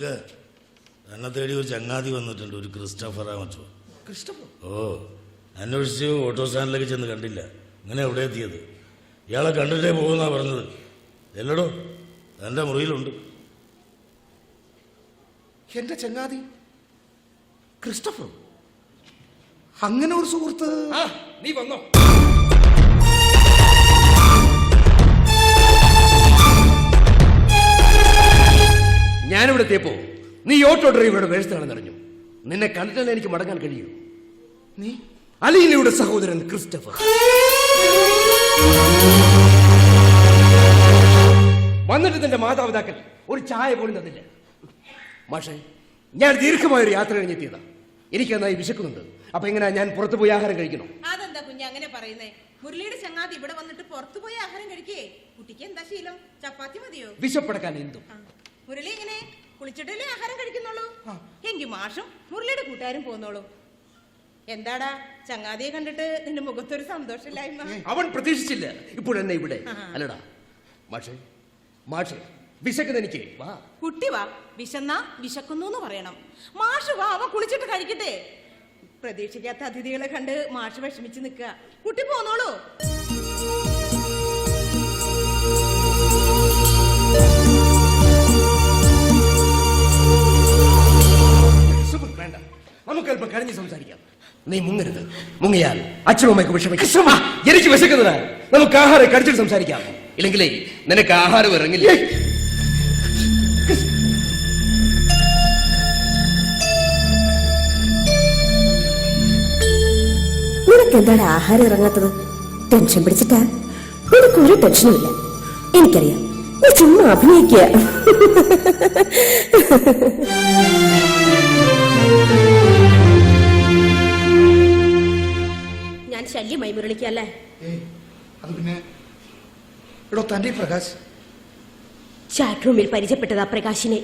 നിനക്ക് എന്നെ തേടി ഒരു ചങ്ങാതി വന്നിട്ടുണ്ട് ഒരു ക്രിസ്റ്റഫറാ മറ്റോ ക്രിസ്റ്റഫർ? ഓ അന്വേഷിച്ച് ഓട്ടോ സ്റ്റാൻഡിലേക്ക് ചെന്ന് കണ്ടില്ല. ഇങ്ങനെ എവിടെ എത്തിയത്? ഇയാളെ കണ്ടിട്ടേ പോകുന്നാ പറഞ്ഞത്. എല്ലടോ എന്റെ മുറിയിലുണ്ട്. എന്റെ ചങ്ങാതി? ക്രിസ്റ്റഫർ? അങ്ങനെ ഒരു സുഹൃത്ത്? ആ നീ വന്നോ. എത്തിയപ്പോ നീ ഓട്ടോ ഡ്രൈവറുടെ വേഴ്സയാണെന്ന് അറിഞ്ഞു. നിന്നെ കണ്ടിട്ടല്ലേ എനിക്ക് മടങ്ങാൻ കഴിയൂ. നീ? അലീനയുടെ സഹോദരൻ ക്രിസ്റ്റഫർ. വന്നിട്ട് നിന്റെ മാതാപിതാക്കൾ ഒരു ചായ പോലും തന്നില്ല. മാഷേ ഞാൻ ദീർഘമായ ഒരു യാത്ര കഴിഞ്ഞെത്തിയതാ എനിക്ക് നന്നായി വിശക്കുന്നുണ്ട്. അപ്പൊ എങ്ങനെയാ ഞാൻ പുറത്തു പോയി ആഹാരം കഴിക്കണോ? അതെന്താ കുഞ്ഞ് അങ്ങനെ പറയുന്നേ? മുരളിയുടെ ചങ്ങാതി ഇവിടെ വന്നിട്ട് പുറത്തു പോയി ആഹാരം കഴിക്കേ? കുട്ടിക്ക് എന്താ ശീലം? ചപ്പാത്തി മതിയോ? വിശപ്പടക്കാൻ എന്തും. മുരളി എങ്ങനെ? കുളിച്ചിട്ടല്ലേ ആഹാരം കഴിക്കുന്നുള്ളൂ? എങ്കി മാഷും മുരളിയുടെ കൂട്ടുകാരും പോന്നോളൂ. എന്താടാ ചങ്ങാതിയെ കണ്ടിട്ട് നിന്റെ മുഖത്തൊരു സന്തോഷമില്ലായ്മ? അവൻ പ്രതീക്ഷിച്ചില്ല. ഇപ്പോൾ എന്നെ ഇവിടെ. അല്ലടാ. മാഷേ മാഷേ വിശക്കുന്ന എനിക്ക്. വാ. കുട്ടി വാ. വിശന്നാ വിശക്കുന്നു എന്ന് പറയണം. മാഷ് വാ അവ കുളിച്ചിട്ട് കഴിക്കട്ടെ. പ്രതീക്ഷിക്കാത്ത അതിഥികളെ കണ്ട് മാഷ് വിഷമിച്ച് നിൽക്കുക. കുട്ടി പോന്നോളൂ. നമുക്ക് കരഞ്ഞ് സംസാരിക്കാം. നീ മുങ്ങരുത്. മുങ്ങിയാൽ അച്ഛനും അമ്മയ്ക്ക് വിഷമിക്കും എനിക്ക് വിശക്കുന്നതാ നമുക്ക് ആഹാരം കഴിച്ചിട്ട് സംസാരിക്കാം. ഇല്ലെങ്കിലേ നിനക്ക് ആഹാരം ഇറങ്ങില്ലേ. നിനക്ക് എന്താണ് ആഹാരം ഇറങ്ങാത്തത്? ടെൻഷൻ പിടിച്ചിട്ടാ? നിനക്ക് ഒരു ടെൻഷനും ഇല്ല. എനിക്കറിയാം. നീ ചുമ്മാ അഭിനയിക്കുക. ശല്യമായി മുരളിക്കല്ലേ അത് പിന്നെ എടോ തന്റെ പ്രകാശ്. ചാറ്റ് റൂമിൽ പരിചയപ്പെട്ടതാ പ്രകാശിനെ.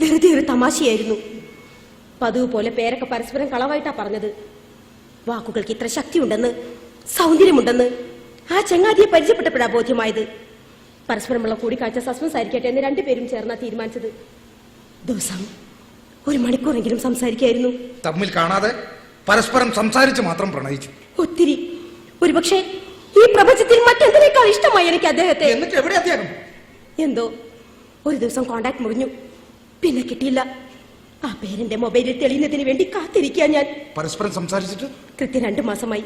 വെറുതെ ഒരു തമാശയായിരുന്നു. പതിവ് പോലെ പേരൊക്കെ പരസ്പരം കളവായിട്ടാ പറഞ്ഞത്. വാക്കുകൾക്ക് ഇത്ര ശക്തിയുണ്ടെന്ന് സൗന്ദര്യമുണ്ടെന്ന് ആ ചങ്ങാതിയെ പരിചയപ്പെട്ടപ്പോഴാ ബോധ്യമായത്. പരസ്പരമുള്ള കൂടിക്കാഴ്ച സസ്പെൻസ് ആയിരിക്കട്ടെ എന്ന് രണ്ടുപേരും ചേർന്നാ തീരുമാനിച്ചത്. ദിവസം ഒരു മണിക്കൂറെങ്കിലും സംസാരിക്കായിരുന്നു. തമ്മിൽ കാണാതെ? പരസ്പരം സംസാരിച്ച് മാത്രം പ്രണയിച്ചു. ഒത്തിരി. ഒരുപക്ഷെ ഈ പ്രപഞ്ചത്തിൽ മറ്റെന്തിനേക്കാൾ ഇഷ്ടമായി എനിക്ക് അദ്ദേഹത്തെ? എന്നിട്ട് എവിടെ അദ്ദേഹം? എന്തോ. ഒരു ദിവസം കോണ്ടാക്ട് മുറിഞ്ഞു. പിന്നെ കിട്ടിയില്ല. ആ പേരന്റെ മൊബൈലിൽ തെളിയുന്നതിന് വേണ്ടി കാത്തിരിക്കാൻ ഞാൻ. പരസ്പരം സംസാരിച്ചിട്ട്? കൃത്യം രണ്ടു മാസമായി.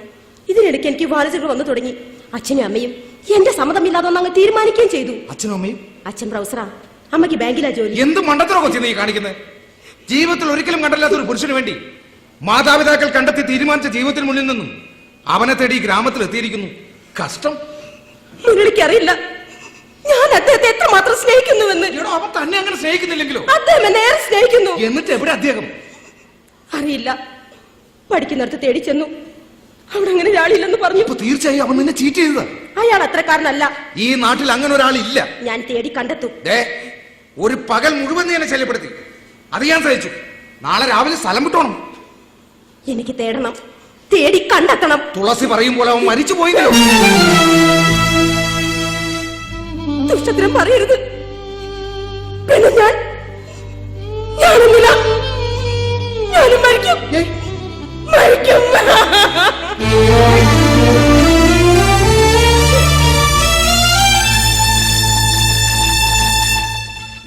ഇതിനിടയ്ക്ക് എനിക്ക് വാലസുകൾ വന്നു തുടങ്ങി. അച്ഛനും അമ്മയും എന്റെ സമ്മതമില്ലാതെ അങ്ങ് തീരുമാനിക്കുകയും ചെയ്തു. അച്ഛനും അമ്മയും? അച്ഛൻ പ്രൊഫസറാ. അമ്മയ്ക്ക് ബാങ്കിലാ ജോലി. എന്ത് മണ്ടത്തരോ കൊച്ചി നീ കാണിക്കുന്നത് ജീവിതത്തിൽ ഒരിക്കലും കണ്ടല്ലാത്ത ഒരു പുരുഷന് വേണ്ടി മാതാപിതാക്കൾ കണ്ടെത്തി തീരുമാനിച്ച ജീവിതത്തിന് മുന്നിൽ നിന്നും അവനെ തേടി ഗ്രാമത്തിൽ എത്തിയിരിക്കുന്നു. കഷ്ടം. മുരളിക്കറിയില്ല. ഞാൻ അദ്ദേഹത്തെ എത്രമാത്രം സ്നേഹിക്കുന്നുവെന്ന്. അവൻ തന്നെ അങ്ങനെ സ്നേഹിക്കുന്നില്ലെങ്കിലോ? അദ്ദേഹം എന്നെ ഏറെ സ്നേഹിക്കുന്നു. എന്നിട്ട് എവിടെ അദ്ദേഹം? അറിയില്ല. പഠിക്കുന്നിടത്ത് തേടി ചെന്നു. അവിടെ അങ്ങനെ ഒരാളില്ലെന്ന് പറഞ്ഞു. ഇപ്പൊ തീർച്ചയായും അവൻ നിന്നെ ചീറ്റ് ചെയ്തതാ. അയാൾ അത്രക്കാരനല്ല. ഈ നാട്ടിൽ അങ്ങനെ ഒരാളില്ല. ഞാൻ തേടി കണ്ടെത്തും. ഒരു പകൽ മുഴുവൻ നീ എന്നെ ശല്യപ്പെടുത്തി. അത് ഞാൻ സഹിച്ചു. നാളെ രാവിലെ സ്ഥലം വിട്ടോണം. എനിക്ക് തേടണം. തേടി കണ്ടെത്തണം. തുളസി പറയും പോലെ അവൻ മരിച്ചു പോയില്ലോ. ദുഷ്ടത്തിനും പറയരുത്. പിന്നെ ഞാൻ. ഞാനൊന്നില്ല ഞാനും മരിക്കും. മരിക്കും.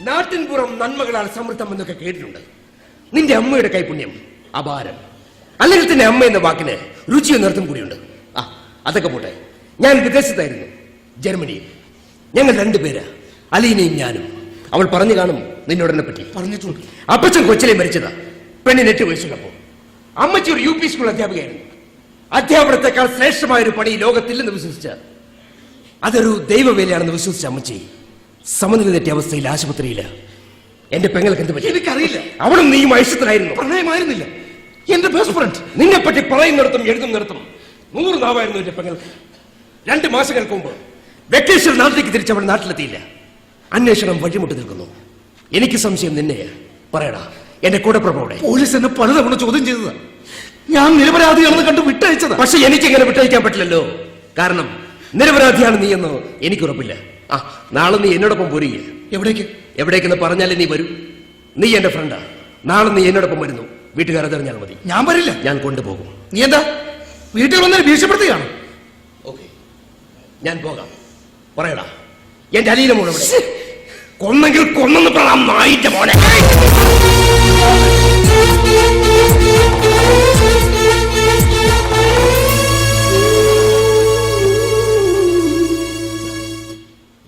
നാട്ടിൻപുറം നന്മകളാൽ സമൃദ്ധം എന്നൊക്കെ കേട്ടിട്ടുണ്ട്. നിന്റെ അമ്മയുടെ കൈപുണ്യം അപാരം. അല്ലെങ്കിൽ തന്നെ അമ്മ എന്ന വാക്കിന് രുചിയും നിർത്തും കൂടിയുണ്ട്. ആ അതൊക്കെ പോട്ടെ. ഞാൻ വിദേശത്തായിരുന്നു ജർമ്മനിയിൽ. ഞങ്ങൾ രണ്ടുപേര് അലീനയും ഞാനും. അവൾ പറഞ്ഞു കാണും നിന്നോടനെ പറ്റി. പറഞ്ഞിട്ടുണ്ട്. അപ്പച്ചൻ കൊച്ചിലെ മരിച്ചതാ പെണ്ണിന് എട്ട് വയസ്സുള്ളപ്പോ അമ്മച്ചി ഒരു യു പി സ്കൂൾ അധ്യാപികയായിരുന്നു. അധ്യാപനത്തെക്കാൾ ശ്രേഷ്ഠമായ ഒരു പണി ലോകത്തില്ലെന്ന് വിശ്വസിച്ച അതൊരു ദൈവവേലയാണെന്ന് വിശ്വസിച്ച അമ്മച്ചി സമനില തെറ്റിയ അവസ്ഥയിൽ ആശുപത്രിയില്ല എന്റെ പെങ്ങൾക്ക് എന്ത് പറ്റി എനിക്കറിയില്ല. അവളും നീയും ഐശ്വത്തിലായിരുന്നു പ്രണയമായിരുന്നില്ല. എന്റെ ബെസ്റ്റ് ഫ്രണ്ട് നിന്നെ പറ്റി പറയുന്നിടത്തും എഴുതുന്നിടത്തും നൂറ് നാവായിരുന്നു എന്റെ പെങ്ങൾ. രണ്ട് മാസങ്ങൾക്ക് മുമ്പ് വെക്കേഷൻ നാട്ടിലേക്ക് തിരിച്ചവൾ നാട്ടിലെത്തിയില്ല. അന്വേഷണം വഴിമുട്ടി നിൽക്കുന്നു. എനിക്ക് സംശയം നിന്നെയാ പറയടാ. എന്റെ കൂടെ പ്രഭോടെ പോലീസ് എന്നെ പലതവണ ചോദ്യം ചെയ്തതാ. ഞാൻ നിരപരാധിയാണെന്ന് കണ്ട് വിട്ടയച്ചതാ. പക്ഷെ എനിക്ക് ഇങ്ങനെ വിട്ടയക്കാൻ പറ്റില്ലല്ലോ. കാരണം നിരപരാധിയാണ് നീ എന്ന് എനിക്ക് ഉറപ്പില്ല. ആ നാളെ നീ എന്നോടൊപ്പം പോരുക എവിടേക്ക്? എവിടേക്കെന്ന് പറഞ്ഞാലേ നീ വരൂ. നീ എന്റെ ഫ്രണ്ടാ നാളെ നീ എന്നോടൊപ്പം വരുന്നു. വീട്ടുകാരെ തെറിഞ്ഞാൽ മതി. ഞാൻ വരില്ല. ഞാൻ കൊണ്ടുപോകും. നീ എന്താ? വീട്ടിൽ വന്നാൽ ഭീഷണിപ്പെടുത്തുകയാണ്? ഓക്കെ. ഞാൻ പോകാം. പറയടാ. എന്റെ അലീല മോളെ കൊന്നെങ്കിൽ കൊന്നെന്ന് പറയാം നായിന്റെ മോനെ.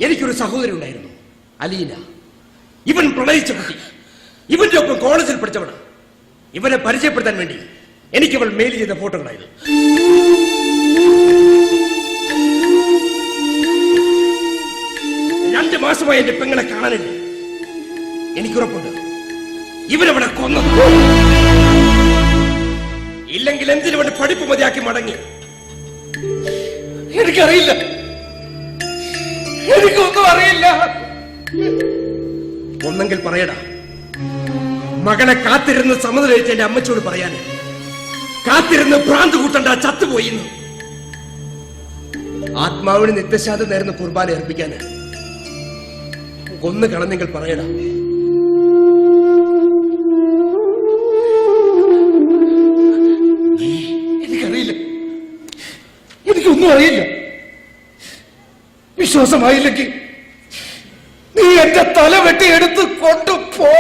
എനിക്കൊരു സഹോദരി ഉണ്ടായിരുന്നു. അലീല ഇവൻ പ്രണയിച്ച കുട്ടി. ഇവന്റെ ഒപ്പം കോളേജിൽ പഠിച്ചവണ് ഇവനെ പരിചയപ്പെടുത്താൻ വേണ്ടി എനിക്കവൾ മെയിൽ ചെയ്ത ഫോട്ടോകളായിരുന്നു. രണ്ട് മാസമായി എന്റെ പെങ്ങളെ കാണാനില്ല. എനിക്കുറപ്പുണ്ട്. ഇവരവിടെ കൊന്നത്. ഇല്ലെങ്കിൽ എന്തിനു വേണ്ടി പഠിപ്പ് മതിയാക്കി മടങ്ങി. എനിക്കറിയില്ല. എനിക്കൊന്നും അറിയില്ല. ഒന്നെങ്കിൽ പറയടാ. മകളെ കാത്തിരുന്ന് സമ്മതം എന്റെ അമ്മച്ചോട് പറയാന്. കാത്തിരുന്ന് ഭ്രാന്ത് കൂട്ടണ്ട ചത്തുപോയി. ആത്മാവിന് നിത്യശാന്തി നേരുന്ന കുർബാന അർപ്പിക്കാൻ കൊന്നു കളഞ്ഞെങ്കിൽ പറയണം. എനിക്കറിയില്ല. എനിക്കൊന്നും അറിയില്ല. വിശ്വാസമായില്ലെങ്കിൽ നീ എന്റെ തല വെട്ടി എടുത്ത് കൊണ്ടുപോ.